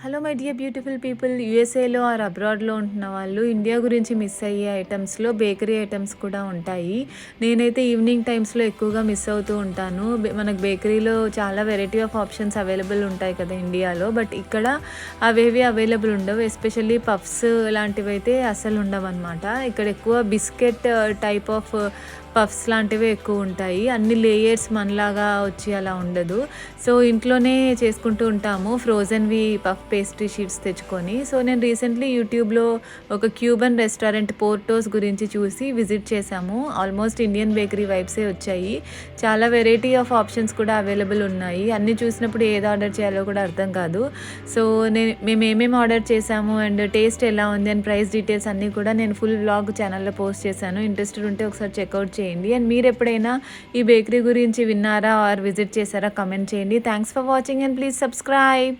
Hello my dear beautiful people యూఎస్ఏలో or అబ్రాడ్లో ఉంటున్న వాళ్ళు ఇండియా గురించి మిస్ అయ్యే ఐటమ్స్లో బేకరీ ఐటమ్స్ కూడా ఉంటాయి. నేనైతే ఈవినింగ్ టైమ్స్లో ఎక్కువగా మిస్ అవుతూ ఉంటాను. మనకు బేకరీలో చాలా వెరైటీ ఆఫ్ ఆప్షన్స్ అవైలబుల్ ఉంటాయి కదా ఇండియాలో బట్ ఇక్కడ అవేవి అవైలబుల్ ఉండవు. ఎస్పెషల్లీ పఫ్స్ లాంటివి అయితే అసలు ఉండవు అనమాట ఇక్కడ ఎక్కువ బిస్కెట్ టైప్ ఆఫ్ పఫ్స్ లాంటివి ఎక్కువ ఉంటాయి. అన్ని లేయర్స్ మనలాగా వచ్చి అలా ఉండదు. సో ఇంట్లోనే చేసుకుంటూ ఉంటాము. ఫ్రోజన్వి పఫ్ పేస్ట్రీ షీట్స్ తెచ్చుకొని. సో నేను రీసెంట్లీ యూట్యూబ్లో ఒక క్యూబన్ రెస్టారెంట్ పోర్టోస్ గురించి చూసి విజిట్ చేశాము. ఆల్మోస్ట్ ఇండియన్ బేకరీ వైబ్సే వచ్చాయి. చాలా వెరైటీ ఆఫ్ ఆప్షన్స్ కూడా అవైలబుల్ ఉన్నాయి. అన్నీ చూసినప్పుడు ఏది ఆర్డర్ చేయాలో కూడా అర్థం కాదు. సో నేను మేము ఏమేమి ఆర్డర్ చేశాము అండ్ టేస్ట్ ఎలా ఉంది అండ్ ప్రైస్ డీటెయిల్స్ అన్నీ కూడా నేను ఫుల్ బ్లాగ్ ఛానల్లో పోస్ట్ చేశాను. ఇంట్రెస్టెడ్ ఉంటే ఒకసారి చెక్అవుట్ చేయండి. అండ్ మీరు ఎప్పుడైనా ఈ బేకరీ గురించి విన్నారా ఆర్ విజిట్ చేశారా కమెంట్ చేయండి. Thanks for watching and please subscribe